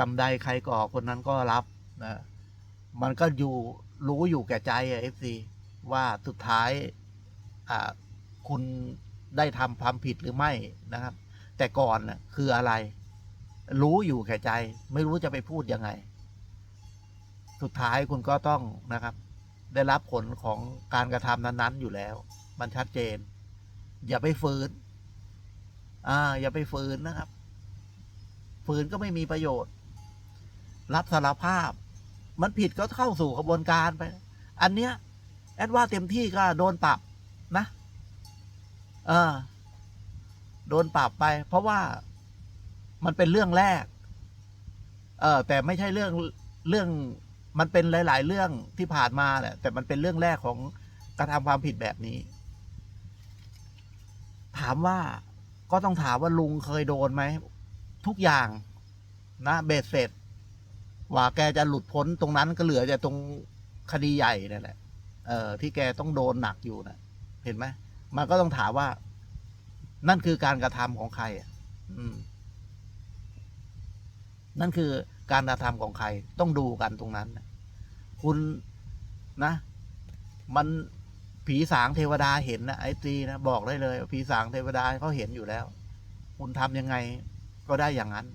กรรมใดใครก่อคนนั้นก็รับนะมันก็อยู่รู้อยู่แก่ใจอะเอฟซีว่าสุดท้ายคุณได้ทำความผิดหรือไม่นะครับ แต่ก่อนน่ะคืออะไร รู้อยู่แก่ใจ ไม่รู้จะไปพูดยังไง สุดท้ายคุณก็ต้องนะครับ ได้รับผลของการกระทำนั้น ๆ อยู่แล้ว มันชัดเจน อย่าไปฝืน อ่า อย่าไปฝืนนะครับ ฝืนก็ไม่มีประโยชน์ รับสารภาพ มันผิดก็เข้าสู่กระบวนการไป อันเนี้ย แอดว่าเต็มที่ก็โดนปรับนะเออโดนปรับไป เพราะว่ามันเป็นเรื่องแรก เออแต่ไม่ใช่เรื่องเรื่องมันเป็นหลาย ๆ เรื่องที่ผ่านมาแหละแต่มันเป็นเรื่องแรกของกระทำความผิดแบบนี้ ถามว่าก็ต้องถามว่าลุงเคยโดนไหม ทุกอย่างนะเบสเสร็จ ว่าแกจะหลุดพ้นตรงนั้นก็เหลือจะตรงคดีใหญ่นั่นแหละ เออที่แกต้องโดนหนักอยู่นะเห็นไหมมันก็ต้องถามว่า นั่นคือการกระทำของใครอะอืม นั่นคือการกระทำของใคร ต้องดูกันตรงนั้นนะคุณนะ มันผีสางเทวดาเห็นนะไอ้ตีนะบอกได้เลยผีสางเทวดาเขาเห็นอยู่แล้ว คุณทำยังไงก็ได้อย่างนั้น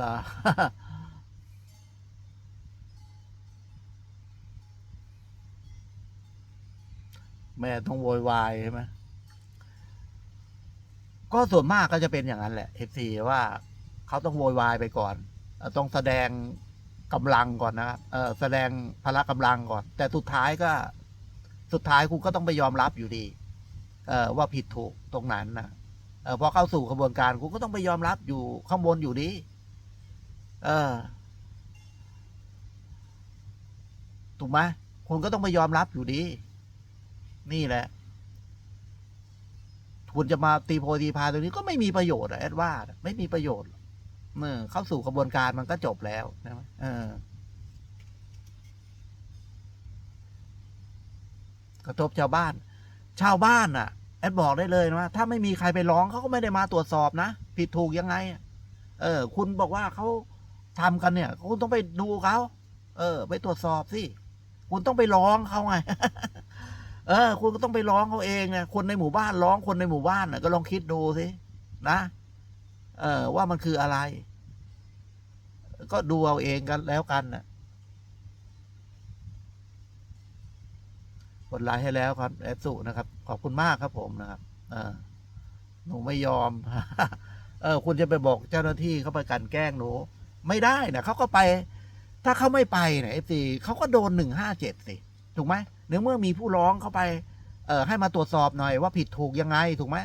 ดาแม่ต้องโวยวายใช่ไหมก็ส่วนมากก็จะเป็นอย่างนั้นแหละเอฟซีว่าเขาต้องโวยวายไปก่อน ต้องแสดงกำลังก่อนนะครับเออแสดงพละกำลังก่อน แต่สุดท้ายก็ สุดท้ายคุณก็ต้องไปยอมรับอยู่ดี เออว่าผิดถูกตรงนั้นนะเออพอเข้าสู่กระบวนการคุณก็ต้องไปยอมรับอยู่ข้างบนอยู่ดี เออ ถูกไหมคุณก็ต้องไปยอมรับอยู่ดี นี่แหละคุณจะมาตีโพตีพาตรงนี้ก็ไม่มีประโยชน์อะแอดว่าไม่มีประโยชน์เมื่อเข้าสู่กระบวนการมันก็จบแล้วใช่ไหมเออ กระทบชาวบ้าน ชาวบ้านอะ แอดบอกได้เลยนะว่าถ้าไม่มีใครไปร้องเขาก็ไม่ได้มาตรวจสอบนะ ผิดถูกยังไง เออ คุณบอกว่าเขา ทำกันเนี่ย คุณต้องไปดูเขาเออ ไปตรวจสอบสิคุณต้องไปร้องเขาไง เออ คุณก็ต้องไปร้องเขาเองนะคนในหมู่บ้านร้องคนในหมู่บ้านนะก็ลองคิดดูสินะเออว่ามันคืออะไร ก็ดูเอาเองกันแล้วกันนะกดไลค์ให้แล้วครับแอดสุนะครับ ขอบคุณมากครับผมนะครับเออหนูไม่ยอม เออ คุณจะไปบอกเจ้าหน้าที่เขาไปกันแกล้งหนู ไม่ได้นะเขาก็ไป ถ้าเขาไม่ไปเนี่ยเอฟซีเขาก็โดนหนึ่งห้าเจ็ดสิถูกไหมเนื่องเมื่อมีผู้ร้องเข้าไปเอ่อให้มาตรวจสอบหน่อยว่าผิดถูกยังไงถูกไหม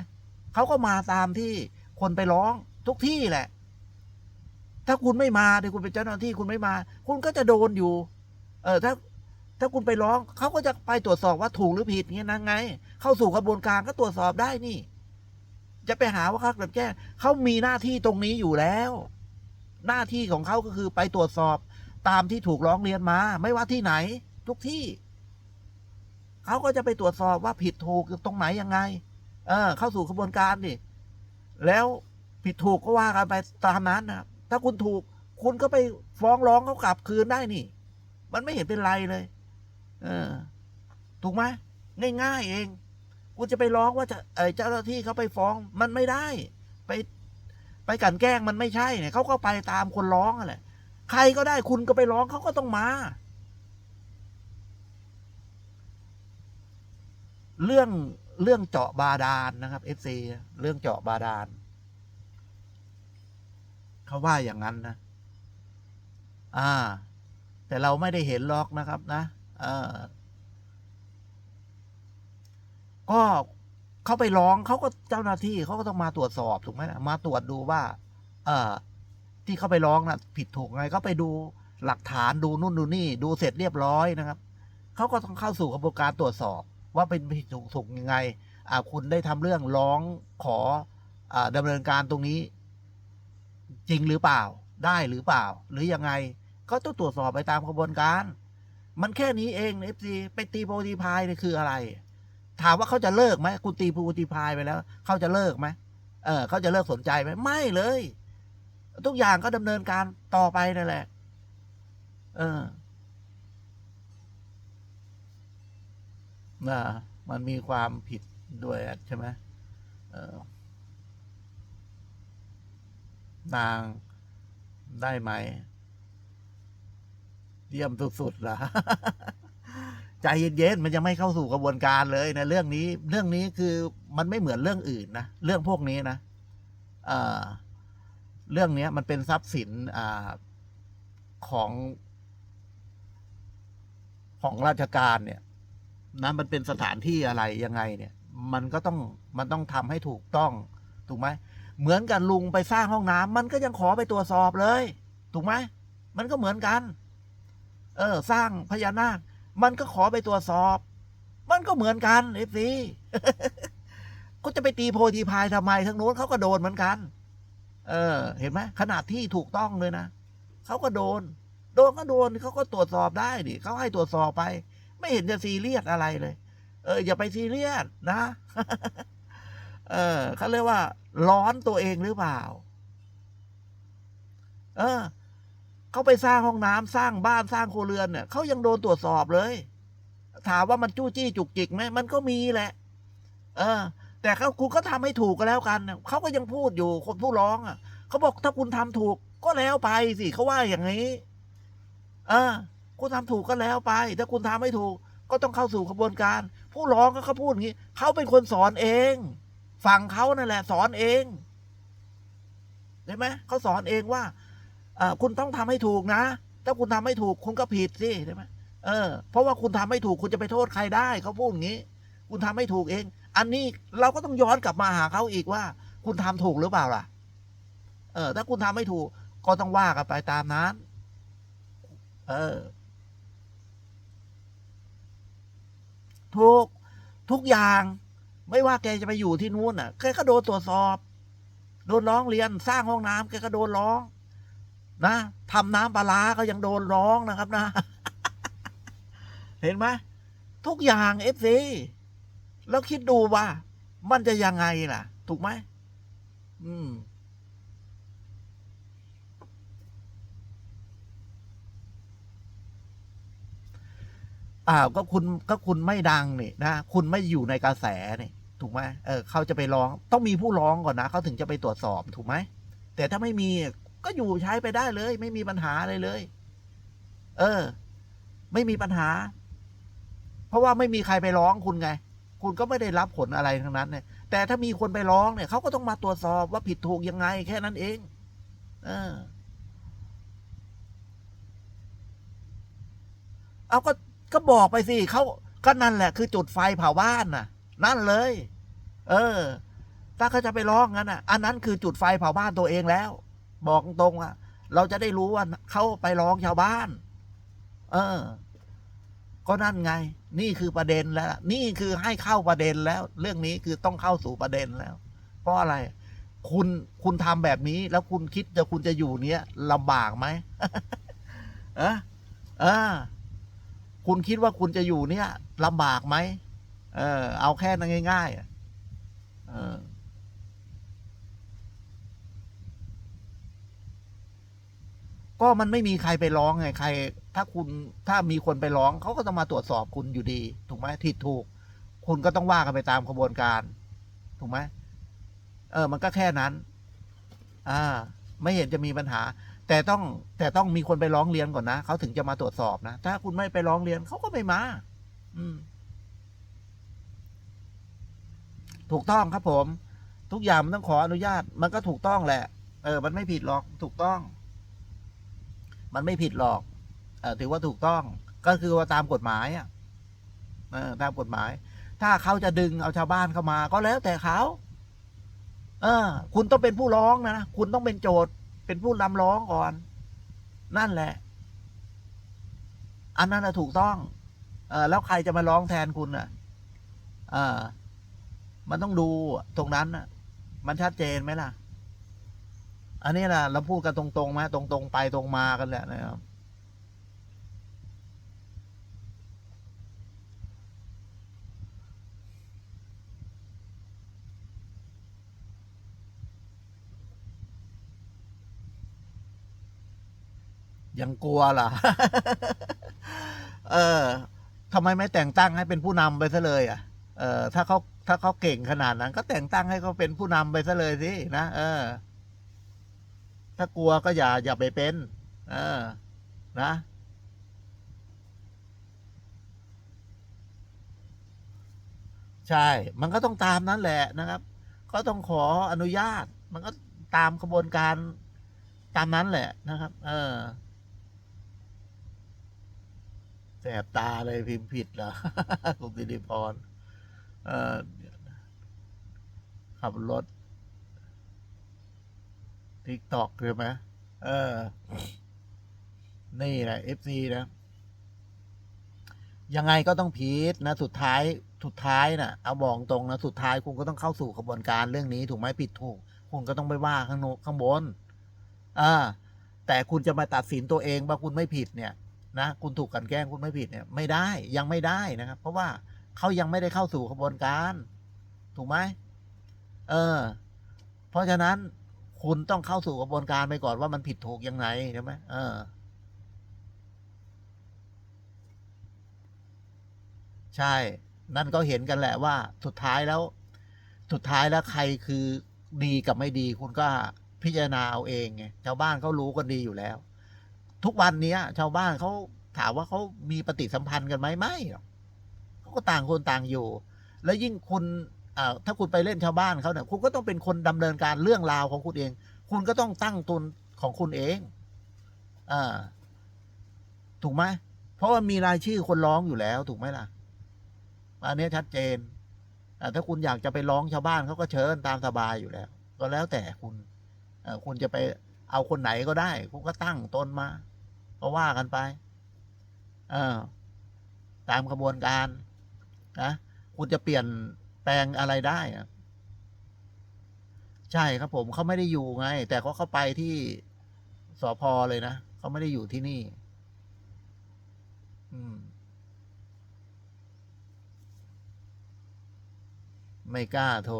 เขาก็มาตามที่คนไปร้องทุกที่แหละ ถ้าคุณไม่มาเดี๋ยวคุณเป็นเจ้าหน้าที่คุณไม่มา คุณก็จะโดนอยู่ เออถ้าถ้าคุณไปร้องเขาก็จะไปตรวจสอบว่าถูกหรือผิดเงี้ยนะไง เข้าสู่กระบวนการก็ตรวจสอบได้นี่ จะไปหาว่าเขากลั่นแกล้งเขามีหน้าที่ตรงนี้อยู่แล้ว หน้าที่ของเขาก็คือไปตรวจสอบตามที่ถูกร้องเรียนมา ไม่ว่าที่ไหน ทุกที่ เขาก็จะไปตรวจสอบว่าผิดถูกตรงไหนยังไง เออ เข้าสู่กระบวนการดิแล้วผิดถูกก็ว่ากันไปตามนั้นนะถ้าคุณถูก คุณก็ไปฟ้องร้องเขากลับคืนได้นี่ มันไม่เห็นเป็นไรเลย เออ ถูกไหมง่ายๆเอง คุณจะไปร้องว่าจะเออเจ้าหน้าที่เขาไปฟ้องมันไม่ได้ ไป ไปกันแกล้งมันไม่ใช่เนี่ยเขาก็ไปตามคนร้องอะแหละใครก็ได้คุณก็ไปร้องเขาก็ต้องมา เรื่องเรื่องเจาะบาดาลนนะครับเอฟซีเรื่องเจาะบาดาลเขาว่าอย่างนั้นนะ อ่า แต่เราไม่ได้เห็นหรอกนะครับนะ เออก็ เขาไปร้องเขาก็เจ้าหน้าที่เขาก็ต้องมาตรวจสอบถูกไหมนะมาตรวจดูว่า เออที่เขาไปร้องนะผิดถูกไงเขาไปดูหลักฐานดูนู่นดูนี่ ดูเสร็จเรียบร้อยนะครับเขาก็ต้องเข้าสู่กระบวนการตรวจสอบ ว่าเป็นผิดถูกถูกยังไง อ่าคุณได้ทำเรื่องร้องขออ่าดำเนินการตรงนี้ จริงหรือเปล่า ได้หรือเปล่า หรือยังไง ก็ต้องตรวจสอบไปตามกระบวนการ มันแค่นี้เองเอฟซีไปตีโพตีพายเนี่ยคืออะไร ถามว่าเขาจะเลิกไหมคุณตีโพตีพายไปแล้ว เขาจะเลิกไหมเออเขาจะเลิกสนใจไหมไม่เลย ทุกอย่างก็ดำเนินการต่อไปนั่นแหละ เออนะมันมีความผิดด้วยใช่ไหมออนางได้ไหม เยี่ยมสุดๆล่ะ ใจเย็นๆมันยังไม่เข้าสู่กระบวนการเลยนะเรื่องนี้ เรื่องนี้คือมันไม่เหมือนเรื่องอื่นนะเรื่องพวกนี้นะเอ่อเรื่องเนี้ยมันเป็นทรัพย์สินอ่าของ ของราชการเนี่ยนะมันเป็นสถานที่อะไรยังไงเนี่ย มันก็ต้องมันต้องทำให้ถูกต้อง ถูกไหมเหมือนกันลุงไปสร้างห้องน้ำมันก็ยังขอไปตรวจสอบเลย ถูกไหมมันก็เหมือนกัน เออ สร้างพญานาค มันก็ขอไปตรวจสอบ มันก็เหมือนกันเอฟซีก็จะไปตีโพตีพายทำไมทั้งโน้นเขาก็โดนเหมือนกัน เออ เห็นไหมขนาดที่ถูกต้องเลยนะเขาก็โดน โดนก็โดนเขาก็ตรวจสอบได้ดิเขาให้ตรวจสอบไป ไม่เห็นจะซีเรียสอะไรเลย เออ อย่าไปซีเรียสนะ เออเขาเรียกว่า ร้อนตัวเองหรือเปล่า เออ เขาไปสร้างห้องน้ำสร้างบ้านสร้างครัวเรือนเนี่ยเขายังโดนตรวจสอบเลย ถามว่ามันจู้จี้จุกจิกไหมมันก็มีแหละ เออ แต่เขาคุณก็ทำให้ถูกก็แล้วกันเขาก็ยังพูดอยู่คนผู้ร้องอะเขาบอกถ้าคุณทำถูกก็แล้วไปสิเขาว่าอย่างนี้ เออ คุณทำถูกก็แล้วไป ถ้าคุณทำไม่ถูก ก็ต้องเข้าสู่กระบวนการ ผู้ร้องก็เขาพูดอย่างนี้เขาเป็นคนสอนเองฝั่งเขานั่นแหละ สอนเองเห็นไหมเขาสอนเองว่า คุณต้องทำให้ถูกนะ ถ้าคุณทำไม่ถูกคุณก็ผิดสิใช่ไหมเออ เพราะว่าคุณทำไม่ถูกคุณจะไปโทษใครได้เขาพูดอย่างนี้ คุณทำไม่ถูกเอง อันนี้เราก็ต้องย้อนกลับมาหาเขาอีกว่า คุณทำถูกหรือเปล่าล่ะ เออ ถ้าคุณทำไม่ถูกก็ต้องว่ากันไปตามนั้น เออถูกทุกอย่างไม่ว่าแกจะไปอยู่ที่นู้นอะ แกก็โดนตรวจสอบ โดนร้องเรียน สร้างห้องน้ำแกก็โดนร้อง นะทำน้ำปลาร้าก็ยังโดนร้องนะครับนะ เห็นไหมทุกอย่างเอฟซีแล้วคิดดูว่า มันจะยังไงล่ะ ถูกไหมอืมอ้าวก็คุณก็คุณไม่ดังนี่นะคุณไม่อยู่ในกระแสนี่ถูกไหมเออเขาจะไปร้อง ต้องมีผู้ร้องก่อนนะเขาถึงจะไปตรวจสอบถูกไหมแต่ถ้าไม่มี ก็อยู่ใช้ไปได้เลย ไม่มีปัญหาอะไรเลย เออ ไม่มีปัญหา เพราะว่าไม่มีใครไปร้องคุณไง คุณก็ไม่ได้รับผลอะไรทั้งนั้นเนี่ย แต่ถ้ามีคนไปร้องเนี่ยเขาก็ต้องมาตรวจสอบว่าผิดถูกยังไง แค่นั้นเอง เออ เอาก็ก็บอกไปสิเขาก็นั่นแหละ คือจุดไฟเผาบ้านน่ะ นั่นเลย เออ ถ้าเขาจะไปร้องงั้นอะ อันนั้นคือจุดไฟเผาบ้านตัวเองแล้ว บอกตรงว่าเราจะได้รู้ว่าเขาไปร้องชาวบ้าน เออ ก็นั่นไง นี่คือประเด็นแล้ว นี่คือให้เข้าประเด็นแล้ว เรื่องนี้คือต้องเข้าสู่ประเด็นแล้ว เพราะอะไร คุณคุณทำแบบนี้แล้วคุณคิดจะคุณจะอยู่เนี้ยลำบากไหมเออเออ คุณคิดว่าคุณจะอยู่เนี่ยลำบากไหมเออ เอาแค่นั้นง่ายๆอะเออ ก็มันไม่มีใครไปร้องไงใคร ถ้าคุณถ้ามีคนไปร้องเขาก็ต้องมาตรวจสอบคุณอยู่ดี ถูกไหมผิดถูก คุณก็ต้องว่ากันไปตามกระบวนการ ถูกไหมเออ มันก็แค่นั้น อ่า ไม่เห็นจะมีปัญหา แต่ต้องแต่ต้องมีคนไปร้องเรียนก่อนนะเขาถึงจะมาตรวจสอบนะ ถ้าคุณไม่ไปร้องเรียนเขาก็ไม่มา อืม ถูกต้องครับผม ทุกอย่างมันต้องขออนุญาต มันก็ถูกต้องแหละ เออ มันไม่ผิดหรอก ถูกต้อง มันไม่ผิดหรอกอถือว่าถูกต้องก็คือว่าตามกฎหมายอะตามกฎหมาย ถ้าเขาจะดึงเอาชาวบ้านเข้ามา ก็แล้วแต่เขาเออ คุณต้องเป็นผู้ร้องนะคุณต้องเป็นโจทย์เป็นผู้นำร้องก่อน นั่นแหละ อันนั้นถูกต้อง เออแล้วใครจะมาร้องแทนคุณอะเออมันต้องดูตรงนั้นน่ะ มันชัดเจนไหมล่ะ อันนี้นะเราพูดกันตรงๆมาตรงๆ ไปตรงมากันแหละนะครับ ยังกลัวล่ะ เออทำไมไม่แต่งตั้งให้เป็นผู้นำไปซะเลยอะ เออถ้าเขาถ้าเขาเก่งขนาดนั้น ก็แต่งตั้งให้เขาเป็นผู้นำไปซะเลยสินะ เออ ถ้ากลัวก็อย่าอย่าไปเป็นเออนะใช่ มันก็ต้องตามนั้นแหละนะครับ ก็ต้องขออนุญาต มันก็ตามกระบวนการตามนั้นแหละนะครับ เออแสบตาเลยพิมพ์ผิดเหรอคุณสิริพร เออขับรถ ทิกตอกใช่ไหมเออ นี่แหละเอฟซีนะ ยังไงก็ต้องพีทนะ สุดท้ายสุดท้ายนะ่ะ เอาบอกตรงนะสุดท้ายคุณก็ต้องเข้าสู่กระบวนการเรื่องนี้ถูกไหมผิดถูก คุณก็ต้องไปว่าข้างโน้นข้างบนอ่าแต่คุณจะมาตัดสินตัวเองว่าคุณไม่ผิดเนี่ยนะคุณถูกกลันแกล้งคุณไม่ผิดเนี่ย ไม่ได้ยังไม่ได้นะครับ เพราะว่าเขายังไม่ได้เข้าสู่กระบวนการ ถูกไหมเออ เพราะฉะนั้น คุณต้องเข้าสู่กระบวนการไปก่อนว่ามันผิดถูกยังไงใช่ไหมเออ ใช่ นั่นก็เห็นกันแหละว่า สุดท้ายแล้ว สุดท้ายแล้วใครคือดีกับไม่ดี คุณก็พิจารณาเอาเองไงชาวบ้านเขารู้กันดีอยู่แล้ว ทุกวันเนี้ยชาวบ้านเขาถามว่าเขามีปฏิสัมพันธ์กันไหมไม่หรอกเขาก็ต่างคนต่างอยู่ แล้วยิ่งคุณ ถ้าคุณไปเล่นชาวบ้านเขาเนี่ยคุณก็ต้องเป็นคนดำเนินการเรื่องราวของคุณเอง คุณก็ต้องตั้งตนของคุณเองอ่าถูกไหมเพราะว่ามีรายชื่อคนร้องอยู่แล้ว ถูกไหมล่ะอันนี้ชัดเจนอ่ถ้าคุณอยากจะไปร้องชาวบ้านเขาก็เชิญตามสบายอยู่แล้ว ก็แล้วแต่คุณคุณจะไปเอาคนไหนก็ได้ คุณก็ตั้งตนมา ก็ว่ากันไปตามกระบวนการนะคุณจะเปลี่ยน ลงอะไรได้อะใช่ครับผมเขาไม่ได้อยู่ไง แต่เขาเข้าไปที่สพเลยนะเขาไม่ได้อยู่ที่นี่ อืม ไม่กล้าโทร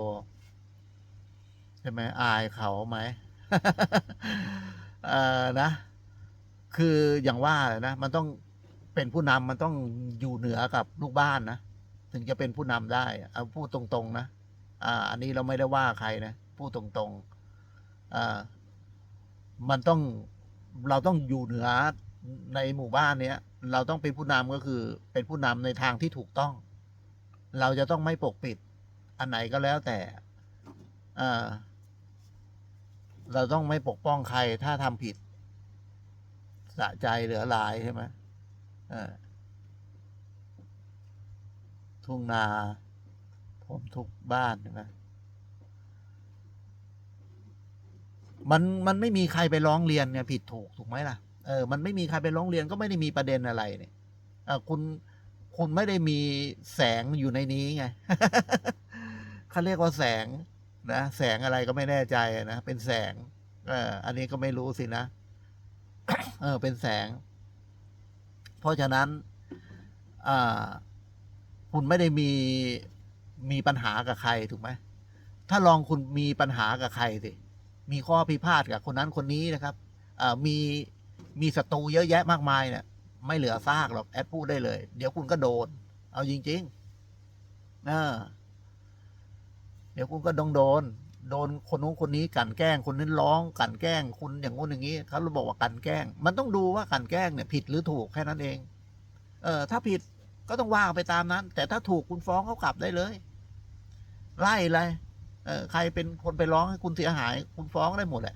ใช่ไหมอายเขาไหมเออนะ คืออย่างว่าเลยนะ มันต้องเป็นผู้นำมันต้องอยู่เหนือกับลูกบ้านนะ ถึงจะเป็นผู้นำได้เอาพูดตรงๆนะอ่า อันนี้เราไม่ได้ว่าใครนะพูดตรงๆอ่ามันต้องเราต้องอยู่เหนือในหมู่บ้านเนี้ย เราต้องเป็นผู้นำก็คือ เป็นผู้นำในทางที่ถูกต้อง เราจะต้องไม่ปกปิด อันไหนก็แล้วแต่อ่าเราต้องไม่ปกป้องใครถ้าทำผิดสะใจเหลือหลายใช่ไหมเออ ทุ่งนาผมทุกบ้านใช่ไหมมันมันไม่มีใครไปร้องเรียนเนี่ยผิดถูกถูกไหมล่ะเออมันไม่มีใครไปร้องเรียนก็ไม่ได้มีประเด็นอะไรเนี่ยเออคุณคุณไม่ได้มีแสงอยู่ในนี้ไงเขาเรียกว่าแสงนะแสงอะไรก็ไม่แน่ใจนะเป็นแสง เอออันนี้ก็ไม่รู้สินะเออเป็นแสง เพราะฉะนั้น อ่า คุณไม่ได้มีมีปัญหากับใครถูกไหมถ้าลองคุณมีปัญหากับใครสิมีข้อพิพาทกับคนนั้นคนนี้นะครับมีมีศัตรูเยอะแยะมากมายเนี่ยไม่เหลือซากหรอกแอดพูดได้เลย เดี๋ยวคุณก็โดน เอาจริงๆเออเดี๋ยวคุณก็ต้องโดน โดนคนนู้นคนนี้กลันแกล้งคนนั้นร้องกลันแกล้งคุณอย่างงู้นอย่างนี้เขาบอกว่ากลันแกล้ง มันต้องดูว่ากลันแกล้งเนี่ย ผิดหรือถูกแค่นั้นเอง เออถ้าผิด ก็ต้องว่าไปตามนั้น แต่ถ้าถูกคุณฟ้องเขากลับได้เลย ไล่เลยเออใครเป็นคนไปร้องให้คุณเสียหาย คุณฟ้องได้หมดแหละ